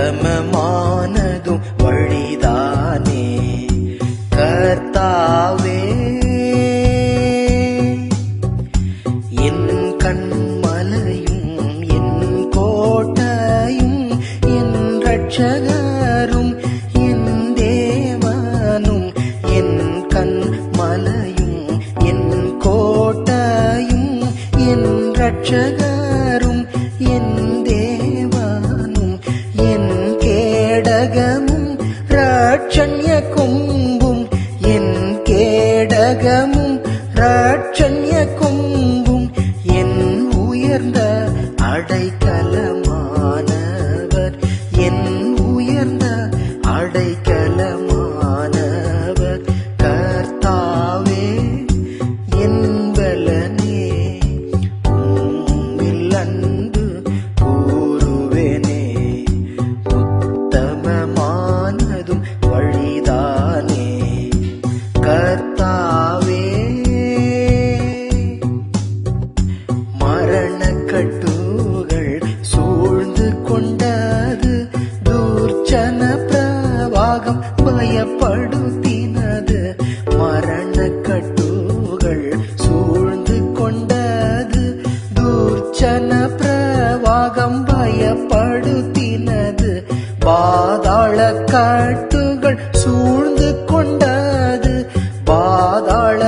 உத்தமமானதும் வழிதானே. கர்த்தாவே என் கண்மலையும் என் கோட்டையும் என் ரட்சகரும் என் தேவனும் என் கண்மலையும் என் கோட்டையும் என் ரட்சகரும் ராட்சண்ய கொம்பும் என் கேடகமும் ராட்சண்ய கொம்பும் பாதாள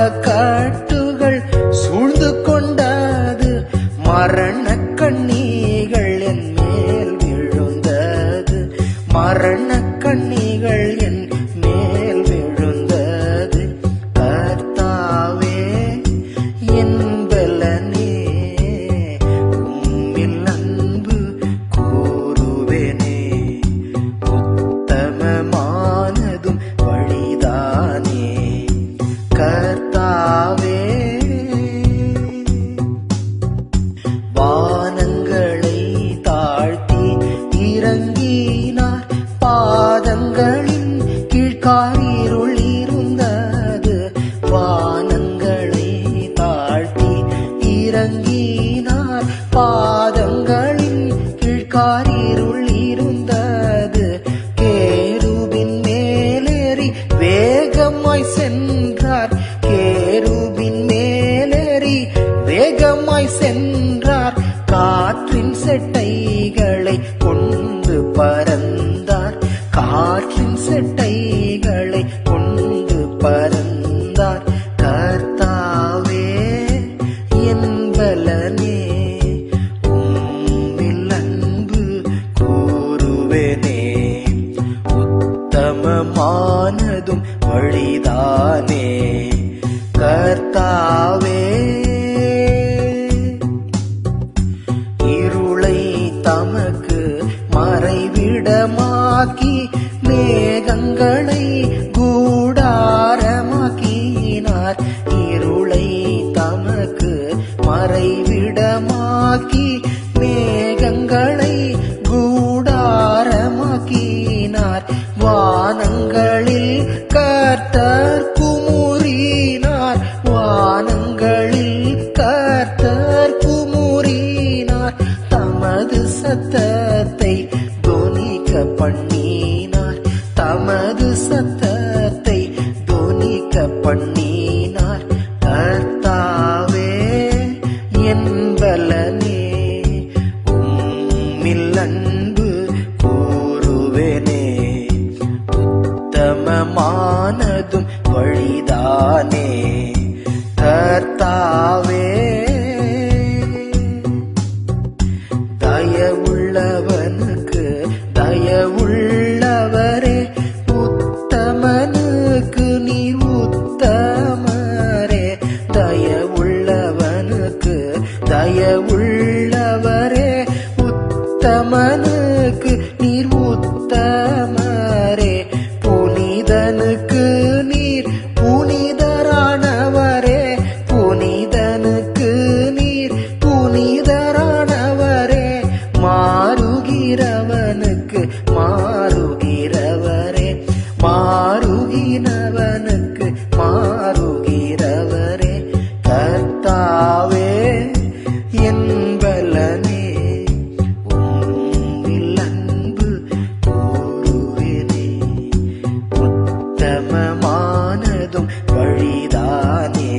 இறங்கினார் பாதங்களின் கீழ்காரிருள் இருந்தது கேருபின் மேலேறி வேகமாய் சென்றார். கேருபின் மேலேறி வேகமாய் சென்றார். காற்றின் செட்டைகளை கொண்டு பறந்தார். காற்றின் செட்டை மறைவிடமாக்கி மேகங்களை கூடாரமாக்கினார். இருளை தமக்கு மறைவிடமாக்கி மேகங்களை கூடாரமாக்கினார். வானங்களில் கர்த்தர் குமுறினார். வானங்களில் கர்த்தர் குமுறினார். தமது சத்தத்தை துணிக்க பண்ணி எழுதும் வழிதானே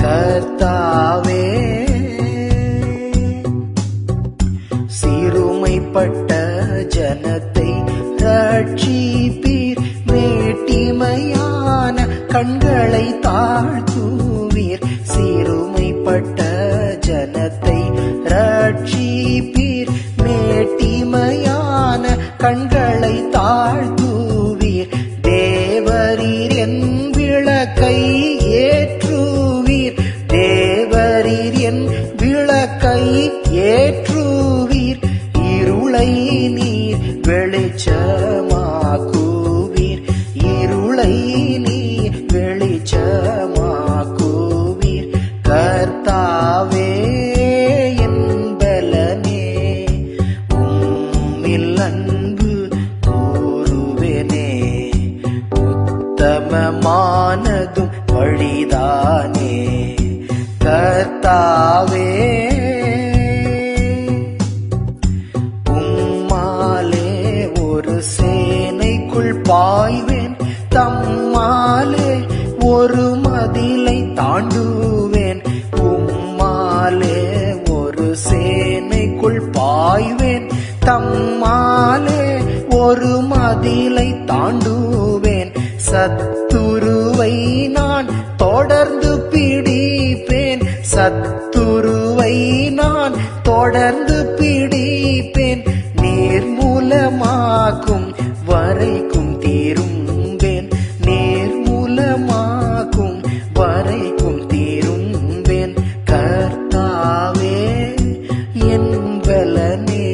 கர்த்தாவே சிறுமைப்பட்ட ஜனத்தை ரட்சிப்பீர். வேட்டிமையான கண்களை தாழ்த்துவீர். சிறுமைப்பட்ட ஜனத்தை ரட்சிப்பீர். மேட்டிமையான கண்களை தாழ்த்து விளக்கை ஏற்றுவீர் தேவரீர் என் விளக்கை ஏற்றுவீர். இருளை நீர் வெளிச்சமாக்குவீர். இருளை நீர் வெளிச்சமாக்குவீர். கர்த்தாவே வழிதானே கர்த்தாவே உம்மாலே ஒரு சேனைக்குள் பாய்வேன். தம்மாலே ஒரு மதிலை தாண்டுவேன். உம்மாலே ஒரு சேனைக்குள் பாய்வேன். தம்மாலே ஒரு மதிலை தாண்டுவேன். சத் தொடர்ந்து பிடிப்பேன். நீர் மூலமாக்கும் வரைக்கும் தீரும்பேன். நீர் மூலமாக்கும் வரைக்கும் தீரும்பேன். கர்த்தாவே என் பலனே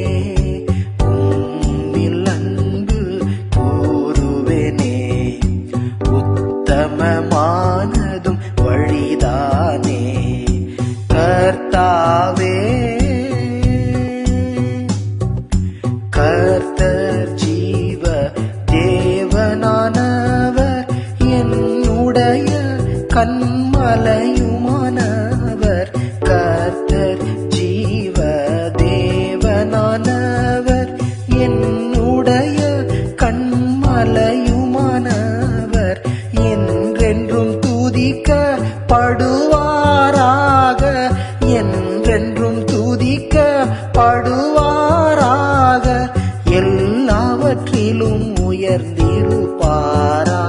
உம்மில் அன்பு கூறுவேனே. கர்த்தர் எல்லாவற்றிலும் உயர்ந்திருப்பாரா?